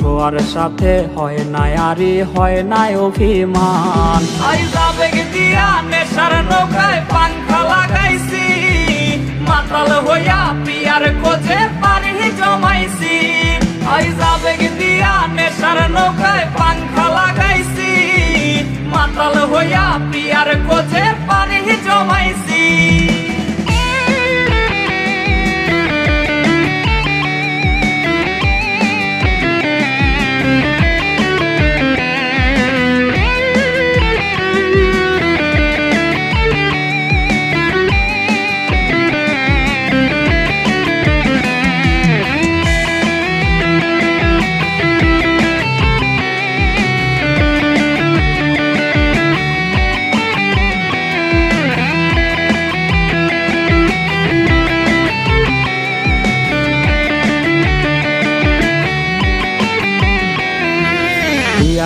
ধোয়ার সাথে হয় নাই আরে হয় নাই অভিমান। মাতাল হইয়া পিয়ার পানি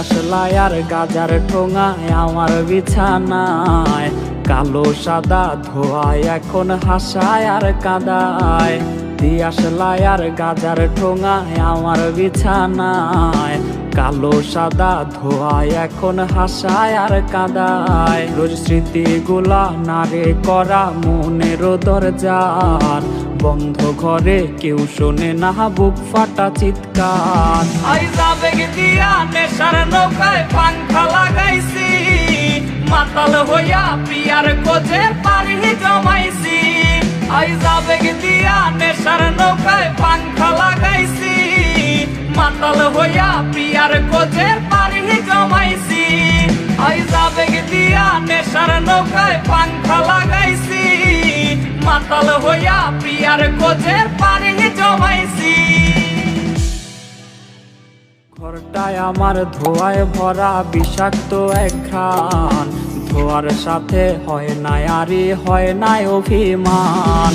আসলাই আর গাজার ঠোঙায় আমার বিছানায়। কালো সাদা ধোয়ায় এখন হাসায় আর কাদায়। দিয়াশলায় আর গাজার ঠোঙায় আমার বিছানায়। কালো, সাদা ধোয়ায়, এখন হাসায় আর কাদায়। রোজ স্মৃতিগুলা নারে করা মনের দরজার। বন্ধ ঘরে কেউ শোনে না, বুক ফাটা চিৎকার। মাতাল হইয়া পিয়ার কোজে পারি জমাইছি। আইজা বেগ দিয়া নেশার নৌকায় পাংখা লাগাইছি। মাতাল হইয়া পিয়ার কোজে পারি জমাইছি। আইজা বেগ দিয়া নেশার নৌকায় পাংখা লাগাইছি। মাতাল হইয়া পিয়ার কোজে পারি জমাইছি। ঘরটায় আমার ধোয়ায় ভরা বিষাক্ত এক ঘ্রাণ ধোয়ার সাথে হয় না আরে হয় না অভিমান।